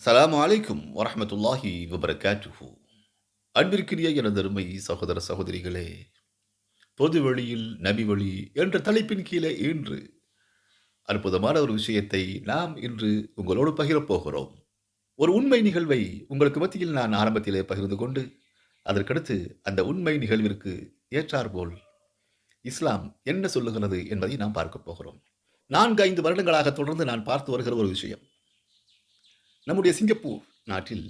சலாம் அலைக்கும் வரமத்துல்லாஹி வபரகாத்துஹு அன்பிற்கினிய எனது அருமை சகோதர சகோதரிகளே பொது வழியில் நபி வழி என்ற தலைப்பின் கீழே இன்று அற்புதமான ஒரு விஷயத்தை நாம் இன்று உங்களோடு பகிரப்போகிறோம் ஒரு உண்மை நிகழ்வை உங்களுக்கு மத்தியில் நான் ஆரம்பத்திலே பகிர்ந்து கொண்டு அதற்கடுத்து அந்த உண்மை நிகழ்விற்கு ஏற்றாற்போல் இஸ்லாம் என்ன சொல்லுகிறது என்பதை நாம் பார்க்க போகிறோம். நான்கு ஐந்து வருடங்களாக தொடர்ந்து நான் பார்த்து வருகிற ஒரு விஷயம். நம்முடைய சிங்கப்பூர் நாட்டில்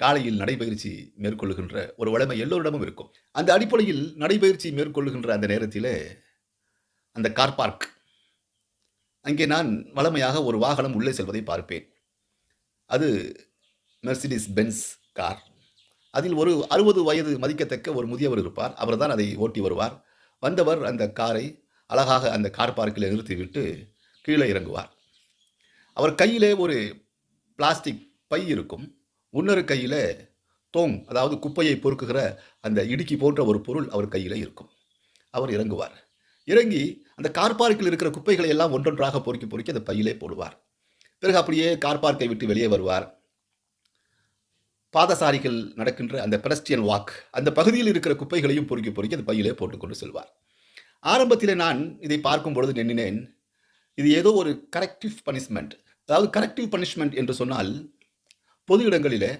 காலையில் நடைபயிற்சி மேற்கொள்ளுகின்ற ஒரு வளமை எல்லோரிடமும் இருக்கும். அந்த அடிப்படையில் நடைபயிற்சி மேற்கொள்ளுகின்ற அந்த நேரத்தில் அந்த கார் பார்க் அங்கே நான் வளமையாக ஒரு வாகனம் உள்ளே செல்வதை பார்ப்பேன். அது மெர்சிடிஸ் பென்ஸ் கார் அதில் ஒரு அறுபது வயது மதிக்கத்தக்க ஒரு முதியவர் இருப்பார். அவர்தான் அதை ஓட்டி வருவார். வந்தவர் அந்த காரை அழகாக அந்த கார் பார்க்கில் நிறுத்திவிட்டு கீழே இறங்குவார். அவர் கையிலே ஒரு பிளாஸ்டிக் பை இருக்கும். இன்னொரு கையில் தோங் அதாவது குப்பையை பொறுக்குகிற அந்த இடுக்கி போன்ற ஒரு பொருள் அவர் கையில் இருக்கும். அவர் இறங்குவார். இறங்கி அந்த கார் பார்க்கில் இருக்கிற குப்பைகளை எல்லாம் ஒன்றொன்றாக பொறுக்கி பொறுக்கி அந்த பையிலே போடுவார். பிறகு அப்படியே கார் பார்க்கை விட்டு வெளியே வருவார். பாதசாரிகள் நடக்கின்ற அந்த பெலஸ்டியன் வாக் அந்த பகுதியில் இருக்கிற குப்பைகளையும் பொறுக்கி பொறுக்கி அந்த பையிலே போட்டுக்கொண்டு செல்வார். ஆரம்பத்தில் நான் இதை பார்க்கும் பொழுது நின்னினேன் இது ஏதோ ஒரு கரெக்டிவ் பனிஷ்மெண்ட் அதாவது கரெக்டிவ் பனிஷ்மெண்ட் என்று சொன்னால் பொது இடங்களிலே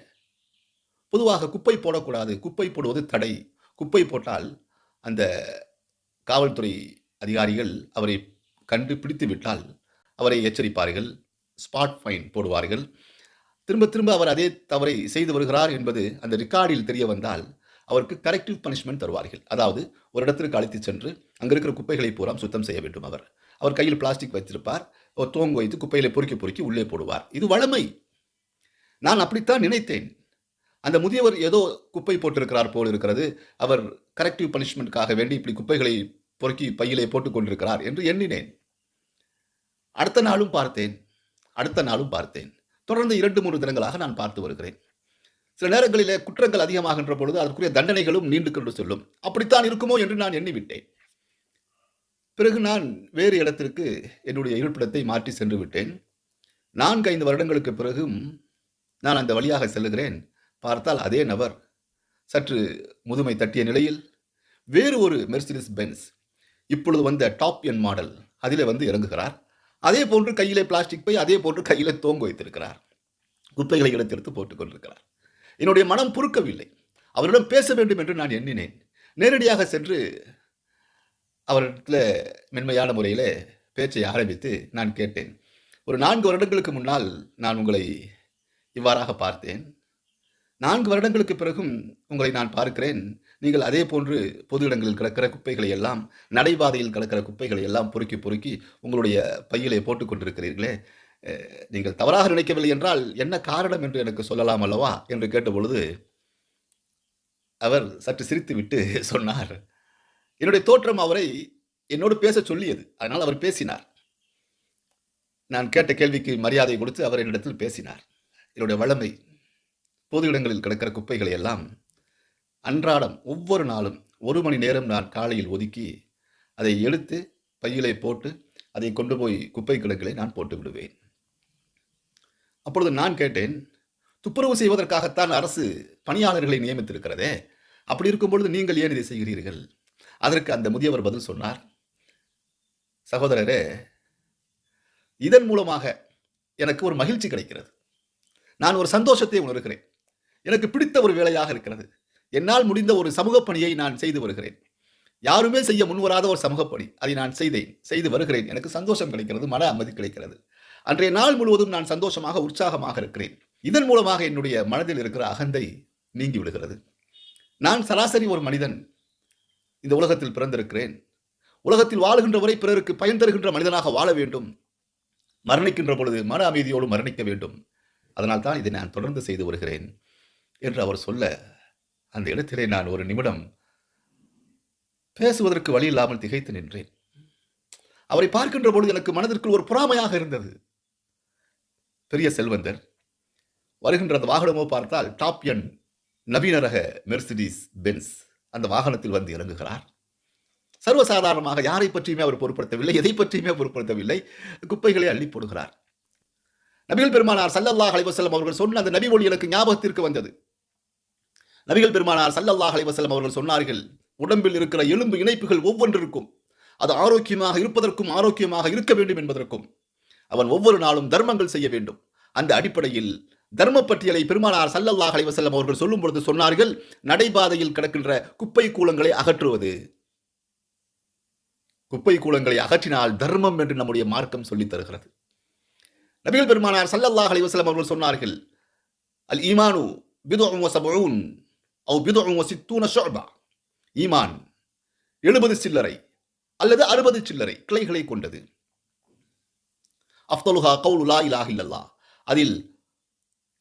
பொதுவாக குப்பை போடக்கூடாது. குப்பை போடுவது தடை. குப்பை போட்டால் அந்த காவல்துறை அதிகாரிகள் அவரை கண்டுபிடித்து விட்டால் அவரை எச்சரிப்பார்கள். ஸ்பாட் ஃபைன் போடுவார்கள். திரும்ப திரும்ப அவர் அதே தவறை செய்து வருகிறார் என்பது அந்த ரெக்கார்டில் தெரிய வந்தால் அவருக்கு கரெக்டிவ் பனிஷ்மெண்ட் தருவார்கள். அதாவது ஒரு இடத்திற்கு அழைத்து சென்று அங்கே இருக்கிற குப்பைகளை பூரா சுத்தம் செய்ய வேண்டும் அவர். அவர் கையில் பிளாஸ்டிக் வைத்திருப்பார். தோங்கு வைத்து குப்பையில பொறுக்கி பொறுக்கி உள்ளே போடுவார். இது வழமை நான் அப்படித்தான் நினைத்தேன். அந்த முதியவர் ஏதோ குப்பை போட்டிருக்கிறார் போல் இருக்கிறது. அவர் கரெக்டிவ் பனிஷ்மெண்ட்காக வேண்டி இப்படி குப்பைகளை பொறுக்கி பையிலே போட்டுக் கொண்டிருக்கிறார் என்று எண்ணினேன். அடுத்த நாளும் பார்த்தேன். அடுத்த நாளும் பார்த்தேன். தொடர்ந்து இரண்டு மூன்று தினங்களாக நான் பார்த்து வருகிறேன். சில நேரங்களிலே குற்றங்கள் அதிகமாகின்ற பொழுது அதற்குரிய தண்டனைகளும் நீண்டு கொண்டு செல்லும். அப்படித்தான் இருக்குமோ என்று நான் எண்ணிவிட்டேன். பிறகு நான் வேறு இடத்திற்கு என்னுடைய இருப்பிடத்தை மாற்றி சென்று விட்டேன் நான்கு ஐந்து வருடங்களுக்கு பிறகும் நான் அந்த வழியாக செல்லுகிறேன். பார்த்தால் அதே நபர். சற்று முதுமை தட்டிய நிலையில் வேறு ஒரு மெர்சிடிஸ் பென்ஸ் இப்பொழுது வந்த டாப் என் மாடல் அதிலே வந்து இறங்குகிறார். அதே போன்று கையிலே பிளாஸ்டிக் பை அதே போன்று கையில் தோங்கு வைத்திருக்கிறார். குப்பைகளை எடுத்தெடுத்து போட்டுக்கொண்டிருக்கிறார் என்னுடைய மனம் பொறுக்கவில்லை அவரிடம் பேச வேண்டும் என்று நான் எண்ணினேன். நேரடியாக சென்று அவரிடத்தில் மென்மையான முறையில் பேச்சை ஆரம்பித்து நான் கேட்டேன். ஒரு நான்கு வருடங்களுக்கு முன்னால் நான் உங்களை இவ்வாறாக பார்த்தேன். நான்கு வருடங்களுக்கு பிறகும் உங்களை நான் பார்க்கிறேன். நீங்கள் அதே போன்று பொது இடங்களில் கிடக்கிற குப்பைகளை எல்லாம் நடைபாதையில் கிடக்கிற குப்பைகளை எல்லாம் பொறுக்கி பொறுக்கி உங்களுடைய பையிலே போட்டுக் கொண்டிருக்கிறீர்களே. நீங்கள் தவறாக நினைக்கவில்லை என்றால் என்ன காரணம் என்று எனக்கு சொல்லலாம் அல்லவா? என்று கேட்டபொழுது அவர் சற்று சிரித்துவிட்டு சொன்னார். என்னுடைய தோற்றம் அவரை என்னோடு பேச சொல்லியது. அதனால் அவர் பேசினார். நான் கேட்ட கேள்விக்கு மரியாதை கொடுத்து அவர் என்னிடத்தில் பேசினார். என்னுடைய வளமை பொது இடங்களில் கிடக்கிற குப்பைகளை எல்லாம் அன்றாடம் ஒவ்வொரு நாளும் ஒரு மணி நேரம் நான் காலையில் ஒதுக்கி அதை எடுத்து பையிலே போட்டு அதை கொண்டு போய் குப்பை கிடங்கிலே நான் போட்டு விடுவேன். அப்பொழுது நான் கேட்டேன் துப்புரவு செய்வதற்காகத்தான் அரசு பணியாளர்களை நியமித்திருக்கிறதே. அப்படி இருக்கும் பொழுது நீங்கள் ஏன் இதை செய்கிறீர்கள்? அதற்கு அந்த முதியவர் பதில் சொன்னார் சகோதரரே இதன் மூலமாக எனக்கு ஒரு மகிழ்ச்சி கிடைக்கிறது. நான் ஒரு சந்தோஷத்தை உணர்கிறேன். எனக்கு பிடித்த ஒரு வேலையாக இருக்கிறது. என்னால் முடிந்த ஒரு சமூக பணியை நான் செய்து வருகிறேன். யாருமே செய்ய முன்வராத ஒரு சமூக பணி. அதை நான் செய்தேன். செய்து வருகிறேன். எனக்கு சந்தோஷம் கிடைக்கிறது. மன அமைதி கிடைக்கிறது. அன்றைய நாள் முழுவதும் நான் சந்தோஷமாக உற்சாகமாக இருக்கிறேன். இதன் மூலமாக என்னுடைய மனதில் இருக்கிற அகந்தை நீங்கி விடுகிறது. நான் சராசரி ஒரு மனிதன். இந்த உலகத்தில் பிறந்திருக்கிறேன். உலகத்தில் வாழுகின்ற வரை பிறருக்கு பயன் தருகின்ற மனிதனாக வாழ வேண்டும். மரணிக்கின்ற பொழுது மன அமைதியோடு மரணிக்க வேண்டும். அதனால் தான் இதை நான் தொடர்ந்து செய்து வருகிறேன் என்று அவர் சொல்ல அந்த இடத்திலே நான் ஒரு நிமிடம் பேசுவதற்கு வழி இல்லாமல் திகைத்து நின்றேன். அவரை பார்க்கின்ற பொழுது எனக்கு மனதிற்குள் ஒரு பொறாமையாக இருந்தது. பெரிய செல்வந்தர் வருகின்ற அந்த வாகனமோ பார்த்தால் டாப் எண் நவீன ரக மெர்சிடிஸ் பென்ஸ் அந்த வாகனத்தில் வந்து இறங்குகிறார். சர்வசாதாரணமாக யாரை பற்றியுமே அவர் பொருட்படுத்தவில்லை எதை பற்றியுமே பொருட்படுத்தவில்லை. குப்பைகளை அள்ளி போடுகிறார். நபிகள் பெருமானார் சல்லல்லாஹ் அலைவசல்லம் அவர்கள் சொன்ன அந்த நபி ஒளி எனக்கு ஞாபகத்திற்கு வந்தது. நபிகள் பெருமானார் சல்லல்லாஹ் அலைவசல்லம் அவர்கள் சொன்னார்கள் உடம்பில் இருக்கிற எலும்பு இணைப்புகள் ஒவ்வொன்றிற்கும் அது ஆரோக்கியமாக இருப்பதற்கும் ஆரோக்கியமாக இருக்க வேண்டும் என்பதற்கும் அவன் ஒவ்வொரு நாளும் தர்மங்கள் செய்ய வேண்டும். அந்த அடிப்படையில் தர்ம பட்டியலை பெருமானார் சல்லல்லாஹ் அலைவசல்லம் அவர்கள் சொல்லும் பொழுது சொன்னார்கள் நடைபாதையில் கிடக்கின்ற குப்பை கூலங்களை அகற்றுவது. குப்பை கூலங்களை அகற்றினால் தர்மம் என்று நம்முடைய மார்க்கம் சொல்லித் தருகிறது. நபிகள் பெருமானார் சல்லல்லாஹ் அலைவசல்லம் அவர்கள் சொன்னார்கள் அல் ஈமானு பிதுஉம் அவ் பிதுஉம் சித்தூன ஷோபா ஈமான் எழுபது சில்லறை அல்லது அறுபது சில்லறை கிளைகளை கொண்டது. அஃப்தலுஹா கவுலுலா இலாஹில்லா அதில்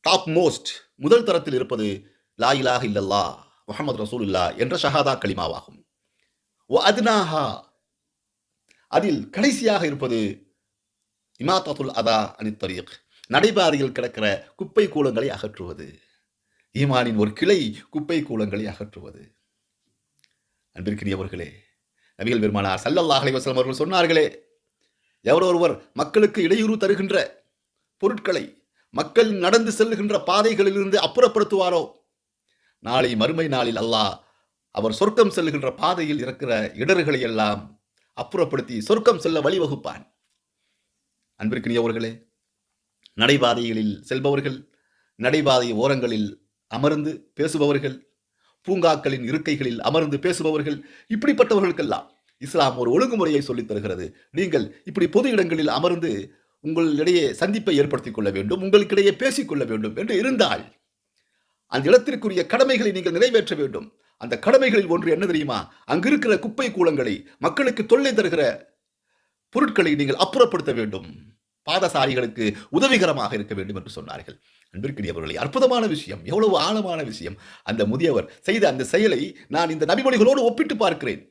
டாப் மோஸ்ட் முதல் தரத்தில் இருப்பது லா இலாஹ இல்லல்லா முஹம்மது ரசூலுல்லா என்ற ஷஹாதா கலிமாவாகும் ஒ அதில் கடைசியாக இருப்பது இமாத்தத்துல் அதா அனித்தரீக் நடைபாதையில் கிடக்கிற குப்பை கூலங்களை அகற்றுவது. ஈமானின் ஒரு கிளை குப்பை கூலங்களை அகற்றுவது. அன்பிற்கினியவர்களே நபிகள் பெருமானார் சல்லல்லாஹ் அலைஹி அவர்கள் சொன்னார்களே எவர் ஒருவர் மக்களுக்கு இடையூறு தருகின்ற பொருட்களை மக்கள் நடந்து செல்லுகின்ற பாதைகளிலிருந்து அப்புறப்படுத்துவாரோ? நாளை மறுமை நாளில் அல்லாஹ் அவர் சொர்க்கம் செல்லுகின்ற பாதையில் இருக்கிற இடர்களை எல்லாம் அப்புறப்படுத்தி சொர்க்கம் செல்ல வழிவகுப்பான். அன்பிற்கினியவர்களே நடைபாதைகளில் செல்பவர்கள் நடைபாதை ஓரங்களில் அமர்ந்து பேசுபவர்கள் பூங்காக்களின் இருக்கைகளில் அமர்ந்து பேசுபவர்கள் இப்படிப்பட்டவர்களுக்கெல்லாம் இஸ்லாம் ஒரு ஒழுங்குமுறையை சொல்லித் தருகிறது. நீங்கள் இப்படி பொது இடங்களில் அமர்ந்து உங்களிடையே சந்திப்பை ஏற்படுத்திக் கொள்ள வேண்டும் உங்களுக்கிடையே பேசிக்கொள்ள வேண்டும் என்று இருந்தால் அந்த இடத்திற்குரிய கடமைகளை நீங்கள் நிறைவேற்ற வேண்டும். அந்த கடமைகளில் ஒன்று என்ன தெரியுமா? அங்கிருக்கிற குப்பை கூலங்களை மக்களுக்கு தொல்லை தருகிற பொருட்களை நீங்கள் அப்புறப்படுத்த வேண்டும். பாதசாரிகளுக்கு உதவிகரமாக இருக்க வேண்டும் என்று சொன்னார்கள். அன்பிற்கினியவர்களை அற்புதமான விஷயம் எவ்வளவு ஆழமான விஷயம். அந்த முதியவர் செய்த அந்த செயலை நான் இந்த நபிமொழிகளோடு ஒப்பிட்டு பார்க்கிறேன்.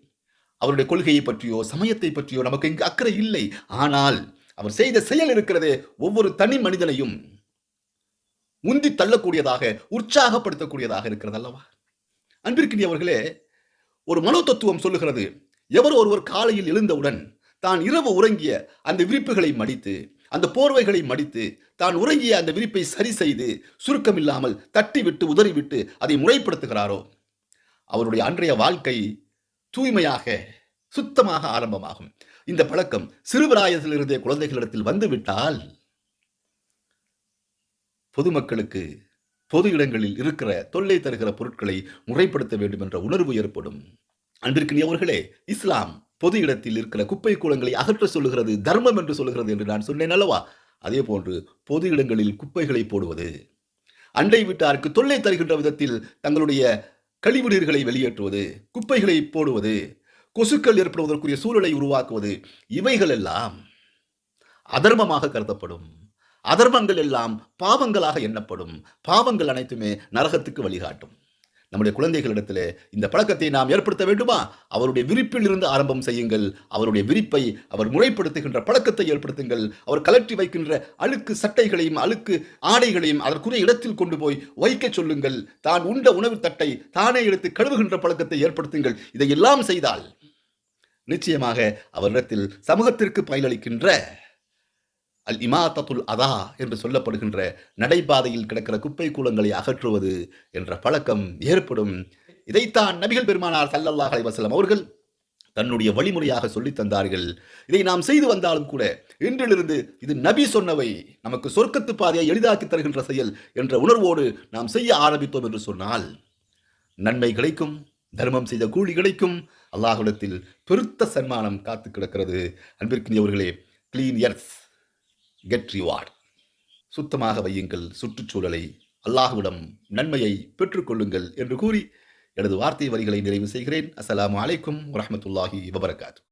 அவருடைய கொள்கையை பற்றியோ சமயத்தை பற்றியோ நமக்கு இங்கு அக்கறை இல்லை. ஆனால் அவர் செய்த செயல் இருக்கிறதே ஒவ்வொரு தனி மனிதனையும் முந்தி தள்ளக்கூடியதாக உற்சாகப்படுத்தக்கூடியதாக இருக்கிறது அல்லவா? அன்பிற்கினியவர்களே ஒரு மனோ தத்துவம் சொல்லுகிறது. எவர் ஒருவர் காலையில் எழுந்தவுடன் தான் இரவு உறங்கிய அந்த விரிப்புகளை மடித்து அந்த போர்வைகளை மடித்து தான் உறங்கிய அந்த விரிப்பை சரி செய்து சுருக்கமில்லாமல் தட்டிவிட்டு உதறிவிட்டு அதை முறைப்படுத்துகிறாரோ? அவருடைய அன்றைய வாழ்க்கை தூய்மையாக சுத்தமாக ஆரம்பமாகும். இந்த பழக்கம் சிறுபிராயத்திலிருந்தே குழந்தைகளிடத்தில் வந்துவிட்டால் பொதுமக்களுக்கு பொது இடங்களில் இருக்கிற தொல்லை தருகிற பொருட்களை முறைப்படுத்த வேண்டும் என்ற உணர்வு ஏற்படும். அன்பிற்கினியவர்களே இஸ்லாம் பொது இடத்தில் இருக்கிற குப்பை கூலங்களை அகற்ற சொல்லுகிறது தர்மம் என்று சொல்லுகிறது என்று நான் சொன்னேன் அல்லவா? அதே போன்று பொது இடங்களில் குப்பைகளை போடுவது. அண்டை வீட்டாருக்கு தொல்லை தருகின்ற விதத்தில் தங்களுடைய கழிவு நீர்களை வெளியேற்றுவது குப்பைகளை போடுவது கொசுக்கள் ஏற்படுவதற்குரிய சூழலை உருவாக்குவது. இவைகள் எல்லாம் அதர்மமாக கருதப்படும். அதர்மங்கள் எல்லாம் பாவங்களாக எண்ணப்படும். பாவங்கள் அனைத்துமே நரகத்துக்கு வழிகாட்டும். நம்முடைய குழந்தைகளிடத்தில் இந்த பழக்கத்தை நாம் ஏற்படுத்த வேண்டுமா? அவருடைய விரிப்பில் இருந்து ஆரம்பம் செய்யுங்கள். அவருடைய விரிப்பை அவர் முறைப்படுத்துகின்ற பழக்கத்தை ஏற்படுத்துங்கள். அவர் கலற்றி வைக்கின்ற அழுக்கு சட்டைகளையும் அழுக்கு ஆடைகளையும் அதற்குரிய இடத்தில் கொண்டு போய் வைக்க சொல்லுங்கள். தான் உண்ட உணவு தட்டை தானே எடுத்து கழுவுகின்ற பழக்கத்தை ஏற்படுத்துங்கள். இதையெல்லாம் செய்தால் நிச்சயமாக அவரிடத்தில் சமூகத்திற்கு பயனளிக்கின்ற அல் இமாத்தத்துல் அதா என்று சொல்லப்படுகின்ற நடைபாதையில் கிடக்கிற குப்பை கூலங்களை அகற்றுவது என்ற பழக்கம் ஏற்படும். இதைத்தான் நபிகள் பெருமானார் சல்லல்லாஹ் அலைவாசலம் அவர்கள் தன்னுடைய வழிமுறையாக சொல்லி தந்தார்கள். இதை நாம் செய்து வந்தாலும் கூட இன்றிலிருந்து இது நபி சொன்னவை நமக்கு சொர்க்கத்து பாதையை எளிதாக்கி தருகின்ற செயல் என்ற உணர்வோடு நாம் செய்ய ஆரம்பித்தோம் என்று சொன்னால் நன்மை கிடைக்கும். தர்மம் செய்த கூலி கிடைக்கும் அல்லாஹுடத்தில் பெருத்த சன்மானம் காத்து கிடக்கிறது. அன்பிற்கினியவர்களே கிளீன் எர்த் கெட் ரிவார்ட் சுத்தமாக வையுங்கள் சுற்றுச்சூழலை. அல்லாஹ்விடம் நன்மையை பெற்றுக்கொள்ளுங்கள் என்று கூறி எனது வார்த்தை வரிகளை நிறைவு செய்கிறேன். அஸ்லாம் அலைக்கும் வரமத்துல்லாஹி வபரகாத்து